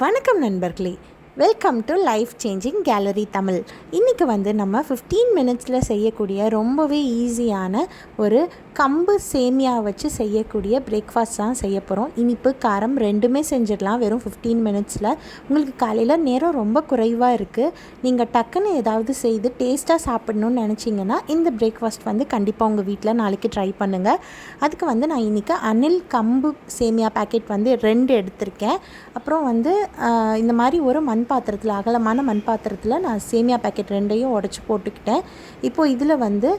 வணக்கம் நண்பர்களே. Welcome to life changing gallery Tamil இன்றைக்கி வந்து நம்ம ஃபிஃப்டீன் மினிட்ஸில் செய்யக்கூடிய ரொம்பவே ஈஸியான ஒரு கம்பு சேமியா வச்சு செய்யக்கூடிய பிரேக்ஃபாஸ்ட் தான் செய்ய போகிறோம் இனிப்பு காரம் ரெண்டுமே செஞ்சிடலாம். வெறும் ஃபிஃப்டீன் மினிட்ஸில் உங்களுக்கு காலையில் நேரம் ரொம்ப குறைவாக இருக்குது நீங்கள் டக்குன்னு ஏதாவது செய்து டேஸ்ட்டாக சாப்பிடணும்னு நினச்சிங்கன்னா இந்த பிரேக்ஃபாஸ்ட் வந்து கண்டிப்பாக உங்கள் வீட்டில் நாளைக்கு ட்ரை பண்ணுங்கள் அதுக்கு வந்து நான் இன்றைக்கி அனில் கம்பு சேமியா பேக்கெட் வந்து ரெண்டு எடுத்திருக்கேன். அப்புறம் வந்து இந்த மாதிரி ஒரு மந்த் பாத்திரத்தில் அகலமான மண் பாத்திரத்தில் நான் சேமியா பேக்கெட் ரெண்டையும் உடச்சி போட்டுக்கிட்டேன். இப்போது இதில் வந்து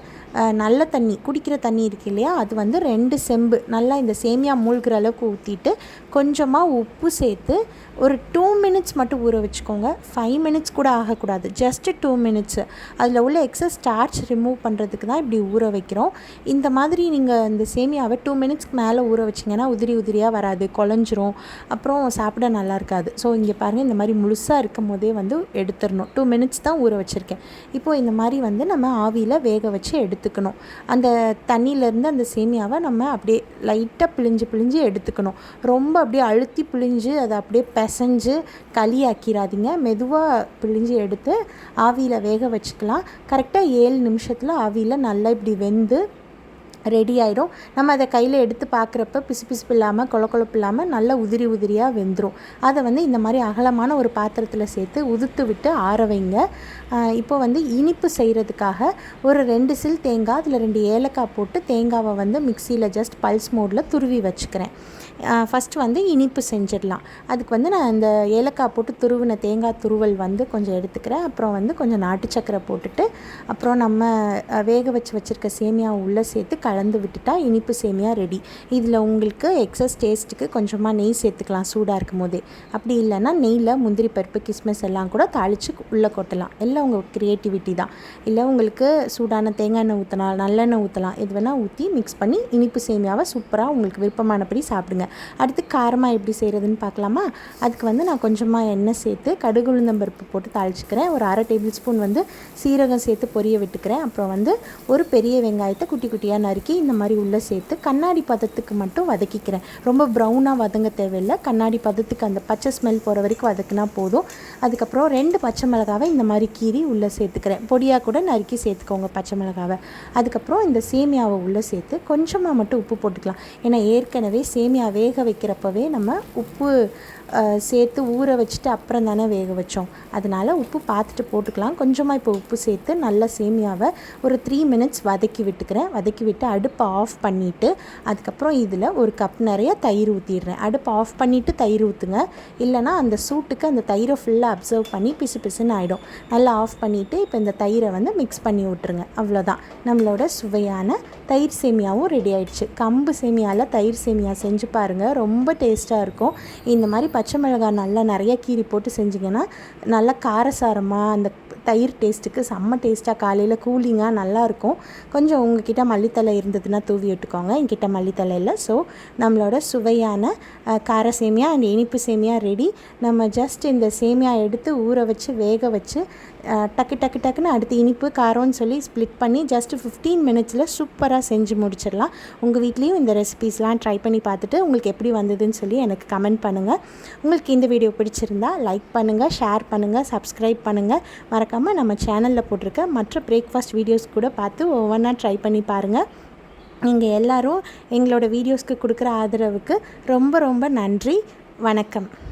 நல்ல தண்ணி குடிக்கிற தண்ணி இருக்கு இல்லையா? அது வந்து ரெண்டு செம்பு நல்லா இந்த சேமியா மூழ்கிற அளவுக்கு ஊற்றிட்டு கொஞ்சமாக உப்பு சேர்த்து ஒரு டூ மினிட்ஸ் மட்டும் ஊற வச்சுக்கோங்க. ஃபைவ் மினிட்ஸ் கூட ஆகக்கூடாது. ஜஸ்ட்டு டூ மினிட்ஸு அதில் உள்ள எக்ஸஸ் ஸ்டார்ச் ரிமூவ் பண்ணுறதுக்கு தான் இப்படி ஊற வைக்கிறோம். இந்த மாதிரி நீங்கள் இந்த சேமியாவை டூ மினிட்ஸ்க்கு மேலே ஊற வச்சிங்கன்னா உதிரி உதிரியாக வராது குழஞ்சிரும். அப்புறம் சாப்பிட நல்லா இருக்காது. ஸோ இங்கே பாருங்கள் இந்த மாதிரி முழுசாக இருக்கும் போதே வந்து எடுத்துடணும். டூ மினிட்ஸ் தான் ஊற வச்சுருக்கேன். இப்போது இந்த மாதிரி வந்து நம்ம ஆவியில் வேக வச்சு எடுத்துக்கணும். அந்த தண்ணியிலேருந்து அந்த சேமியாவை நம்ம அப்படியே லைட்டாக பிழிஞ்சு பிழிஞ்சு எடுத்துக்கணும். ரொம்ப அப்படியே அழுத்தி பிழிஞ்சு அதை அப்படியே பிசைஞ்சு களியாக்கிடாதீங்க மெதுவாக பிழிஞ்சு எடுத்து ஆவியில் வேக வச்சுக்கலாம். கரெக்டாக ஏழு நிமிஷத்தில் ஆவியில் நல்லா இப்படி வெந்து ரெடி ஆகிடும் நம்ம அதை கையில் எடுத்து பார்க்குறப்ப பிசு பிசுப்பு இல்லாமல் கொல இல்லாமல் நல்லா உதிரி உதிரியாக வெந்துடும் அதை வந்து இந்த மாதிரி அகலமான ஒரு பாத்திரத்தில் சேர்த்து உதுத்து விட்டு ஆற வைங்க. இப்போ வந்து இனிப்பு செய்கிறதுக்காக ஒரு ரெண்டு சில் தேங்காய் அதில் ரெண்டு ஏலக்காய் போட்டு தேங்காவை வந்து மிக்சியில் ஜஸ்ட் பல்ஸ் மோடில் துருவி வச்சுக்கிறேன். ஃபஸ்ட்டு வந்து இனிப்பு செஞ்சிடலாம். அதுக்கு வந்து நான் இந்த ஏலக்காய் போட்டு துருவின தேங்காய் துருவல் வந்து கொஞ்சம் எடுத்துக்கிறேன். அப்புறம் வந்து கொஞ்சம் நாட்டு சக்கரை போட்டுட்டு அப்புறம் நம்ம வேக வச்சு வச்சுருக்க சேமியா உள்ளே சேர்த்து கல கலந்து விட்டுட்டா இனிப்பு சேமியா ரெடி இதில் உங்களுக்கு எக்ஸஸ் டேஸ்ட்டுக்கு கொஞ்சமாக நெய் சேர்த்துக்கலாம் சூடாக இருக்கும் போதே அப்படி இல்லைன்னா நெய்யில் முந்திரி பருப்பு கிஸ்மிஸ் எல்லாம் கூட தாளித்து உள்ளே கொட்டலாம். எல்லாம் உங்கள் க்ரியேட்டிவிட்டி தான். இல்லை உங்களுக்கு சூடான தேங்காய் எண்ணெய் ஊற்றலாம் நல்லெண்ணெய் ஊற்றலாம் இது வேணால் ஊற்றி மிக்ஸ் பண்ணி இனிப்பு சேமியாவை சூப்பராக உங்களுக்கு விருப்பமானபடி சாப்பிடுங்க. அடுத்து காரமாக எப்படி செய்கிறதுன்னு பார்க்கலாமா? அதுக்கு வந்து நான் கொஞ்சமாக எண்ணெய் சேர்த்து கடுகு உளுந்தம்பருப்பு போட்டு தாளிச்சுக்கிறேன். ஒரு அரை டேபிள் ஸ்பூன் வந்து சீரகம் சேர்த்து பொரிய விட்டுக்கிறேன். அப்புறம் வந்து ஒரு பெரிய வெங்காயத்தை குட்டி குட்டியாக நறுக்கி இந்த மாதிரி உள்ளே சேர்த்து கண்ணாடி பதத்துக்கு மட்டும் வதக்கிக்கிறேன். ரொம்ப ப்ரௌனாக வதங்க தேவையில்லை. கண்ணாடி பதத்துக்கு அந்த பச்சை ஸ்மெல் போகிற வரைக்கும் வதக்குனா போதும். அதுக்கப்புறம் ரெண்டு பச்சை மிளகாவை இந்த மாதிரி கீறி உள்ளே சேர்த்துக்கிறேன். பொடியாக கூட நறுக்கி சேர்த்துக்கோங்க பச்சை மிளகாவை. அதுக்கப்புறம் இந்த சேமியாவை உள்ளே சேர்த்து கொஞ்சமாக மட்டும் உப்பு போட்டுக்கலாம். ஏன்னா ஏற்கனவே சேமியா வேக வைக்கிறப்பவே நம்ம உப்பு சேர்த்து ஊற வச்சுட்டு அப்புறம் தானே வேக வச்சோம். அதனால் உப்பு பார்த்துட்டு போட்டுக்கலாம். கொஞ்சமாக இப்போ உப்பு சேர்த்து நல்லா சேமியாவை ஒரு த்ரீ மினிட்ஸ் வதக்கி விட்டுக்கிறேன். வதக்கி விட்டு அடுப்பை ஆஃப் பண்ணிவிட்டு அதுக்கப்புறம் இதில் ஒரு கப் நிறைய தயிர் ஊற்றிடுறேன் அடுப்பை ஆஃப் பண்ணிவிட்டு தயிர் ஊற்றுங்க இல்லைனா அந்த சூட்டுக்கு அந்த தயிரை ஃபுல்லாக அப்சர்வ் பண்ணி பிசு பிசுன்னு ஆகிடும் நல்லா ஆஃப் பண்ணிவிட்டு இப்போ இந்த தயிரை வந்து மிக்ஸ் பண்ணி விட்ருங்க அவ்வளோதான். நம்மளோட சுவையான தயிர் சேமியாவும் ரெடி ஆயிடுச்சு. கம்பு சேமியாவில் தயிர் சேமியா செஞ்சு பாருங்கள் ரொம்ப டேஸ்ட்டாக இருக்கும். இந்த மாதிரி பச்சை மிளகாய் நல்லா நிறைய கீரி போட்டு செஞ்சிங்கன்னா நல்லா காரசாரமாக அந்த தயிர் டேஸ்ட்டுக்கு செம்ம டேஸ்ட்டாக காலையில் கூலிங்காக நல்லாயிருக்கும் கொஞ்சம் உங்ககிட்ட மல்லித்தலை இருந்ததுன்னா தூவி விட்டுக்கோங்க. என்கிட்ட மல்லித்தலை இல்லை. ஸோ நம்மளோட சுவையான கார சேமியா அண்ட் இனிப்பு சேமியா ரெடி நம்ம ஜஸ்ட் இந்த சேமியா எடுத்து ஊற வச்சு வேக வச்சு டக்கு டக்கு டக்குன்னு அடுத்து இனிப்பு காரம்னு சொல்லி ஸ்ப்ளிட் பண்ணி ஜஸ்ட் ஃபிஃப்டீன் மினிட்ஸில் சூப்பராக செஞ்சு முடிச்சிடலாம். உங்கள் வீட்லேயும் இந்த ரெசிபீஸ்லாம் ட்ரை பண்ணி பார்த்துட்டு உங்களுக்கு எப்படி வந்ததுன்னு சொல்லி எனக்கு கமெண்ட் பண்ணுங்கள் உங்களுக்கு இந்த வீடியோ பிடிச்சிருந்தா லைக் பண்ணுங்கள் ஷேர் பண்ணுங்கள் சப்ஸ்கிரைப் பண்ணுங்கள் மறக்காமல் நம்ம சேனலில் போட்டிருக்க மற்ற பிரேக்ஃபாஸ்ட் வீடியோஸ் கூட பார்த்து ஒவ்வொன்றா ட்ரை பண்ணி பாருங்கள் நீங்கள் எல்லாரும் எங்களோட வீடியோஸ்க்கு கொடுக்குற ஆதரவுக்கு ரொம்ப ரொம்ப நன்றி. வணக்கம்.